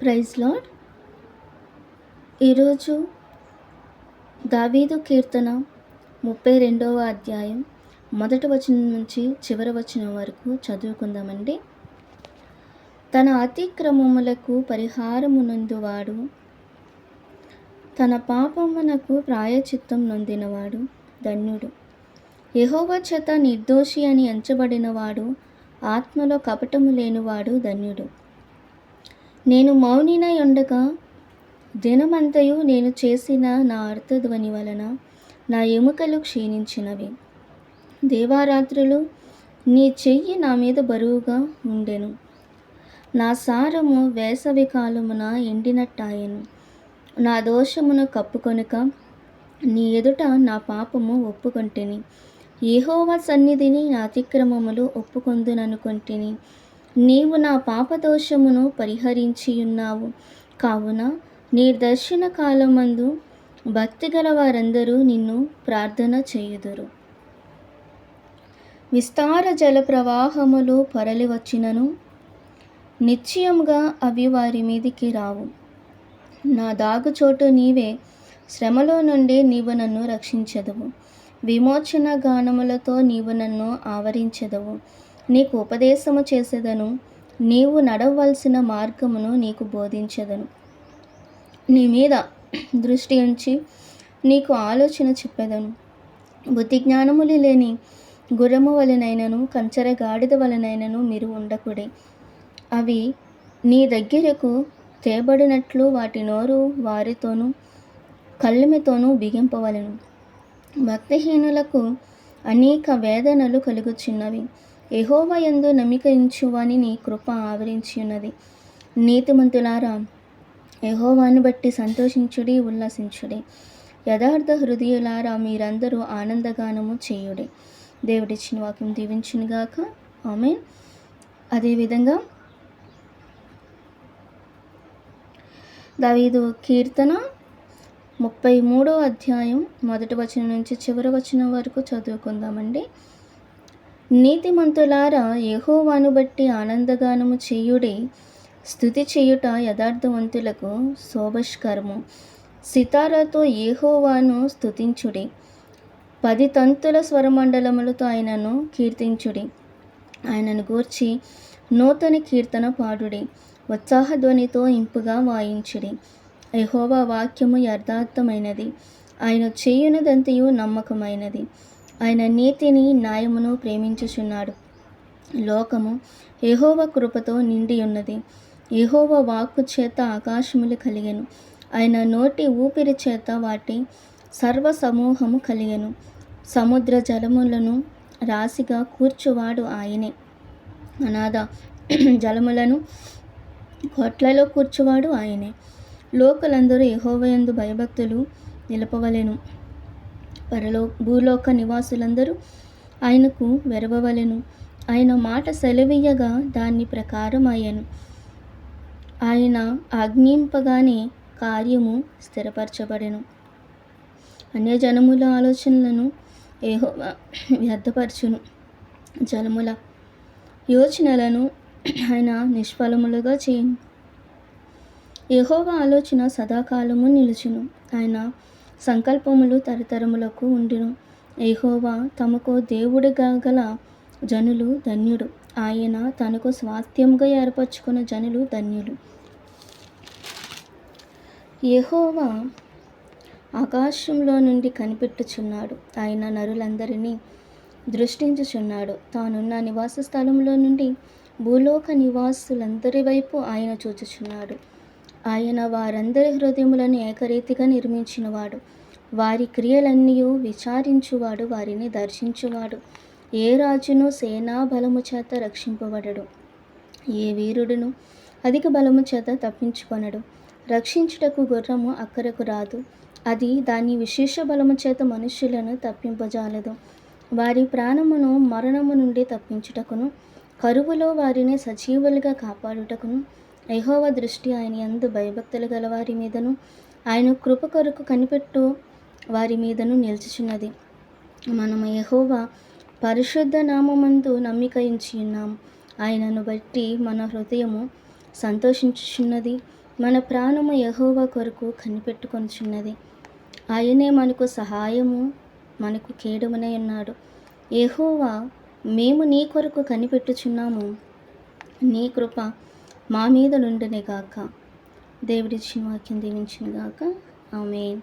Praise lord ఈరోజు దావీదు కీర్తన ముప్పై రెండవ అధ్యాయం మొదటి వచనం నుంచి చివరి వచనం వరకు చదువుకుందామండి. తన అతిక్రమములకు పరిహారమునందువాడు తన పాపమునకు ప్రాయచిత్తం నొందినవాడు ధన్యుడు. యహోవ చేత నిర్దోషి అని ఎంచబడినవాడు ఆత్మలో కపటము లేనివాడు ధన్యుడు. నేను మౌనినై ఉండగా దినమంతయు నేను చేసిన నా అర్థధ్వని వలన నా ఎముకలు క్షీణించినవి. దేవారాత్రులు నీ చెయ్యి నా మీద బరువుగా ఉండెను. నా సారము వేసవి కాలమున ఎండినట్టాయెను. నా దోషమును కప్పుకొనుక నీ ఎదుట నా పాపము ఒప్పుకొంటిని. ఏహోవా సన్నిధిని నా అతిక్రమములు ఒప్పుకొందుననుకొంటిని. నీవు నా పాపదోషమును పరిహరించి ఉన్నావు కావున నీ దర్శన కాలమందు భక్తిగల వారందరూ నిన్ను ప్రార్థన చేయుదురు. విస్తార జల ప్రవాహములు పొరలి వచ్చినను నిశ్చయముగా అవి వారి మీదికి రావు. నా దాగుచోటు నీవే శ్రమలో నుండి నీవు నన్ను రక్షించదవు. విమోచన గానములతో నీవు నన్ను ఆవరించదవు. నీకు ఉపదేశము చేసేదను. నీవు నడవలసిన మార్గమును నీకు బోధించదను. నీ మీద దృష్టి ఉంచి నీకు ఆలోచన చెప్పేదను. బుద్ధి జ్ఞానములు లేని గుర్రము వలనైనను కంచర గాడిద వలనైనను మీరు ఉండకుడి. అవి నీ దగ్గరకు తేబడినట్లు వాటి నోరు వారితోనూ కళ్ళమితోనూ బిగింపవలను. భక్తిహీనులకు అనేక వేదనలు కలుగుచున్నవి. ఎహోవ యందు నమ్మికించువని నీ కృప ఆవరించి ఉన్నది నీతిమంతులారా యహోవాను బట్టి సంతోషించుడి ఉల్లాసించుడి. యథార్థ హృదయులారా మీరందరూ ఆనందగానము చేయుడి. దేవుడిచ్చిన వాక్యం దీవించునుగాక. ఆమె అదేవిధంగా దావీదు కీర్తన ముప్పై మూడో అధ్యాయం మొదటి వచనం నుంచి చివరి వచనం వరకు చదువుకుందామండి. నీతిమంతులారా యహోవాను బట్టి ఆనందగానము చేయుడి స్థుతి చేయుట యథార్థవంతులకు శోభష్కరము. సితారాతో ఏహోవాను స్థుతించుడి పది తంతుల స్వరమండలములతో ఆయనను కీర్తించుడి. ఆయనను గూర్చి నూతన కీర్తన పాడుడి. ఉత్సాహధ్వనితో ఇంపుగా వాయించుడి. యహోవా వాక్యము యథార్థమైనది. ఆయన చేయునదంతయు నమ్మకమైనది. ఆయన నీతిని న్యాయమును ప్రేమించుచున్నాడు. లోకము యహోవ కృపతో నిండి ఉన్నది. యహోవ వాక్కు చేత ఆకాశములు కలిగెను. ఆయన నోటి ఊపిరి చేత వాటి సర్వ సమూహము కలిగెను. సముద్ర జలములను రాశిగా కూర్చువాడు ఆయనే. అనాథ జలములను కోట్లలో కూర్చువాడు ఆయనే. లోకలందరూ యహోవయందు భయభక్తులు నిలపవలెను. పరలో భూలోక నివాసులందరూ ఆయనకు వెరవవలెను. ఆయన మాట సెలవీయగా దాన్ని ప్రకారం అయ్యను ఆయన ఆజ్ఞింపగానే కార్యము స్థిరపరచబడెను. అన్యజనముల ఆలోచనలను ఏహో వ్యర్థపరచును. జలముల యోచనలను ఆయన నిష్ఫలములుగా చేయను. యహోవ ఆలోచన సదాకాలము నిలుచును. ఆయన సంకల్పములు తరతరములకు ఉండును. యహోవా తమకు దేవుడిగా గల జనులు ధన్యుడు. ఆయన తనకు స్వాస్థ్యంగా ఏర్పరచుకున్న జనులు ధన్యులు. యహోవా ఆకాశంలో నుండి కనిపెట్టుచున్నాడు. ఆయన నరులందరినీ దృష్టించుచున్నాడు. తానున్న నివాస స్థలంలో నుండి భూలోక నివాసులందరి వైపు ఆయన చూచుచున్నాడు. ఆయన వారందరి హృదయములను ఏకరీతిగా నిర్మించినవాడు. వారి క్రియలన్నీ విచారించువాడు వారిని దర్శించువాడు. ఏ రాజును సేనా బలము చేత రక్షింపబడడు. ఏ వీరుడును అధిక బలము చేత తప్పించుకొనడు. రక్షించుటకు గుర్రము అక్కరకు రాదు. అది దాని విశేష బలము చేత మనుష్యులను తప్పింపజాలదు. వారి ప్రాణమును మరణము నుండి తప్పించుటకును కరువులో వారిని సజీవులుగా కాపాడుటకును యహోవ దృష్టి ఆయన ఎందు భయభక్తులు గల వారి మీదను ఆయన కృప కొరకు కనిపెట్టు వారి మీదను నిలిచిచున్నది. మనము యహోవ పరిశుద్ధ నామమందు నమ్మిక ఉన్నాం. ఆయనను బట్టి మన హృదయము సంతోషించుచున్నది. మన ప్రాణము యహోవ కొరకు కనిపెట్టుకొనిచున్నది. ఆయనే మనకు సహాయము మనకు కేడుమనే ఉన్నాడు. యహోవా మేము నీ కొరకు కనిపెట్టుచున్నాము. నీ కృప మా మీద నుండినే గాక. దేవుడిచ్చిన వాక్యం దీవించిన గాక. ఆమె